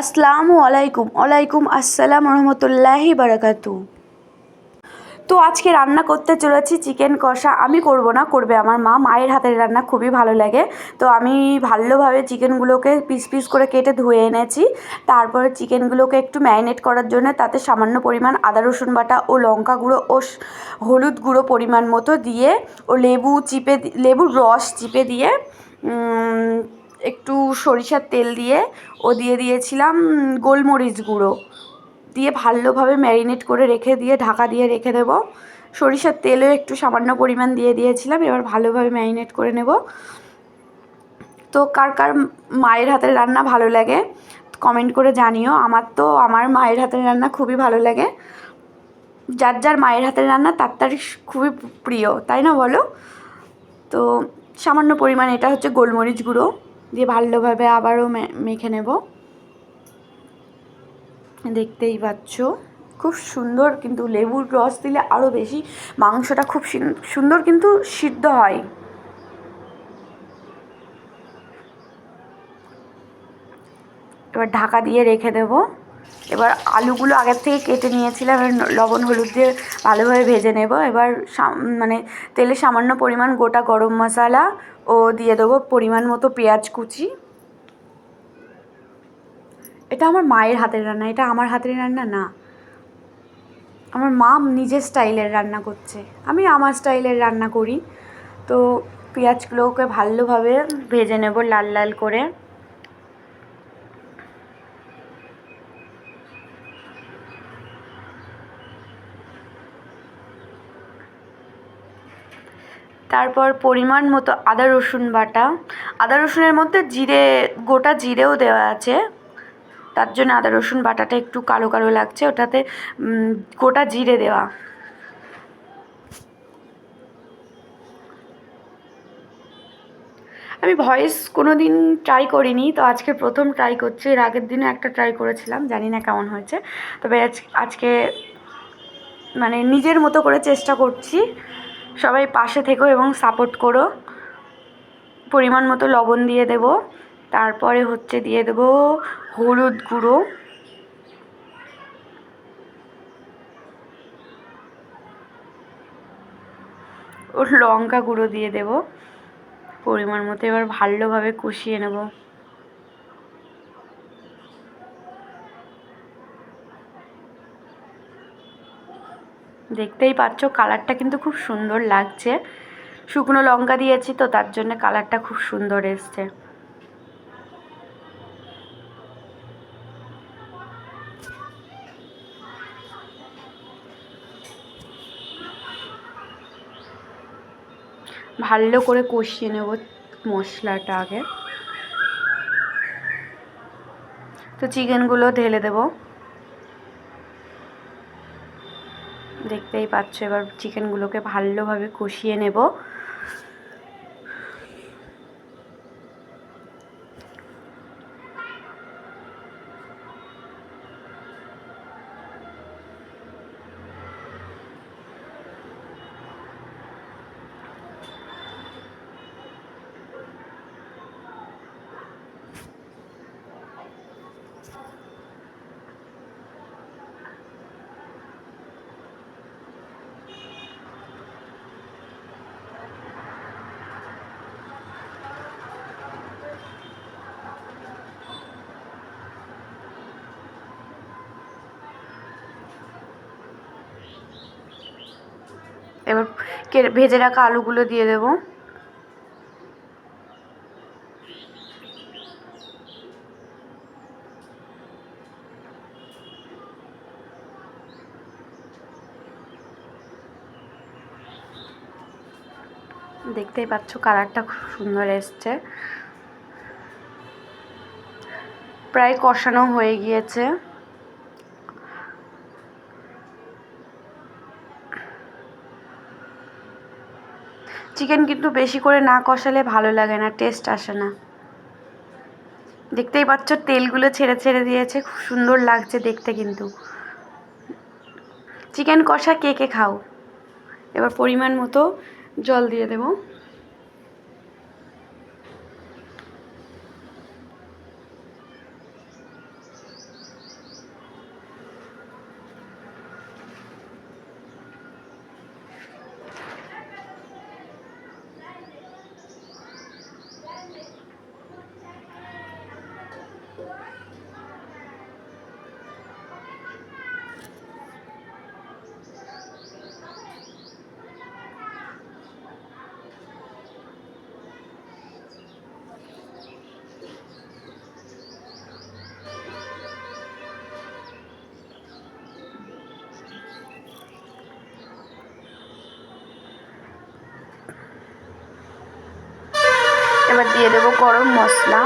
আসসালামু আলাইকুম। ওয়ালাইকুম আসসালাম রহমতুল্লাহি বারাকাতু তো আজকে রান্না করতে চলেছি চিকেন কষা। আমি করব না, করবে আমার মা। মায়ের হাতের রান্না খুবই ভালো লাগে। তো আমি ভালোভাবে চিকেনগুলোকে পিস পিস করে কেটে ধুয়ে এনেছি। তারপরে চিকেনগুলোকে একটু ম্যারিনেট করার জন্য তাতে সামান্য পরিমাণ আদা, রসুন বাটা ও লঙ্কা গুঁড়ো ও হলুদ গুঁড়ো পরিমাণ মতো দিয়ে ও লেবু চিপে লেবুর রস চিপে দিয়ে একটু সরিষার তেল দিয়ে ও দিয়ে দিয়েছিলাম গোলমরিচ গুঁড়ো। দিয়ে ভালোভাবে ম্যারিনেট করে রেখে দিয়ে, ঢাকা দিয়ে রেখে দেবো। সরিষার তেলও একটু সামান্য পরিমাণ দিয়ে দিয়েছিলাম, এবার ভালোভাবে ম্যারিনেট করে নেব। তো কার কার মায়ের হাতের রান্না ভালো লাগে, কমেন্ট করে জানিও। আমার তো, আমার মায়ের হাতের রান্না খুবই ভালো লাগে। যার যার মায়ের হাতের রান্না, তার তার খুবই প্রিয়, তাই না বলো? তো সামান্য পরিমাণ, এটা হচ্ছে গোলমরিচ গুঁড়ো। দিয়ে ভালোভাবে আবারও মেখে নেব। দেখতেই পাচ্ছ, খুব সুন্দর কিন্তু লেবুর রস দিলে আরও বেশি মাংসটা খুব সুন্দর কিন্তু সিদ্ধ হয়। এবার ঢাকা দিয়ে রেখে দেবো। এবার আলুগুলো আগের থেকে কেটে নিয়েছিলাম, এবার লবণ, হলুদ দিয়ে ভালোভাবে ভেজে নেব। এবার মানে তেলে সামান্য পরিমাণ গোটা গরম মশলা ও দিয়ে দেবো পরিমাণ মতো পেঁয়াজ কুচি। এটা আমার মায়ের হাতের রান্না, এটা আমার হাতের রান্না না। আমার মা নিজের স্টাইলের রান্না করছে, আমি আমার স্টাইলের রান্না করি। তো পেঁয়াজগুলোকে ভালোভাবে ভেজে নেব লাল লাল করে। তারপর পরিমাণ মতো আদা রসুন বাটা। আদা রসুনের মধ্যে জিরে, গোটা জিরেও দেওয়া আছে। তার জন্য আদা রসুন বাটাটা একটু কালো কালো লাগছে, ওটাতে গোটা জিরে দেওয়া। আমি ভয়েস কোনো দিন ট্রাই করিনি, তো আজকে প্রথম ট্রাই করছি। এর আগের দিনে একটা ট্রাই করেছিলাম, জানি না কেমন হয়েছে। তবে আজ, আজকে মানে নিজের মতো করে চেষ্টা করছি। সবাই পাশে থেকো এবং সাপোর্ট করো। পরিমাণ মতো লবণ দিয়ে দেব। তারপরে হচ্ছে দিয়ে দেব হলুদ গুঁড়ো। ওর লঙ্কা গুঁড়ো দিয়ে দেব। পরিমাণ মতো এবার ভালোভাবে কষিয়ে নেব। দেখতেই পাচ্ছ, কালারটা কিন্তু খুব সুন্দর লাগছে। শুকনো লঙ্কা দিয়েছি তো, তার জন্য কালারটা খুব সুন্দর এসছে। ভালো করে কষিয়ে নেব মশলাটা আগে। তো চিকেনগুলো ঢেলে দেব। দেখতেই পাচ্ছ। এবার চিকেনগুলোকে ভালোভাবে কষিয়ে নেব। এবার ভেজে রাখা আলুগুলো দিয়ে দেবো। দেখতেই পাচ্ছ কালারটা খুব সুন্দর এসছে। প্রায় কষানো হয়ে গিয়েছে। চিকেন কিন্তু বেশি করে না কষালে ভালো লাগে না টেস্ট আসে না। দেখতেই পাচ্ছ, তেলগুলো ছেড়ে ছেড়ে দিয়েছে, খুব সুন্দর লাগছে দেখতে কিন্তু। চিকেন কষা কে কে খাও? এবার পরিমাণ মতো জল দিয়ে দেবো। এবার দিয়ে দেবো গরম মশলা।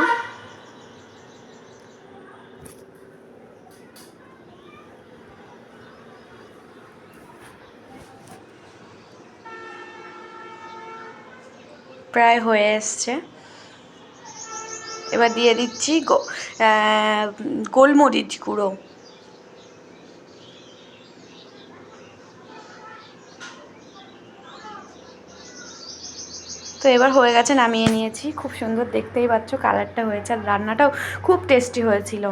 প্রায় হয়ে এসছে। এবার দিয়ে দিচ্ছি গোলমরিচ গুঁড়ো। তো এবার হয়ে গেছে নামিয়ে নিয়েছি। খুব সুন্দর দেখতেই পাচ্ছ, কালারটা হয়েছে আর রান্নাটাও খুব টেস্টি হয়েছিল।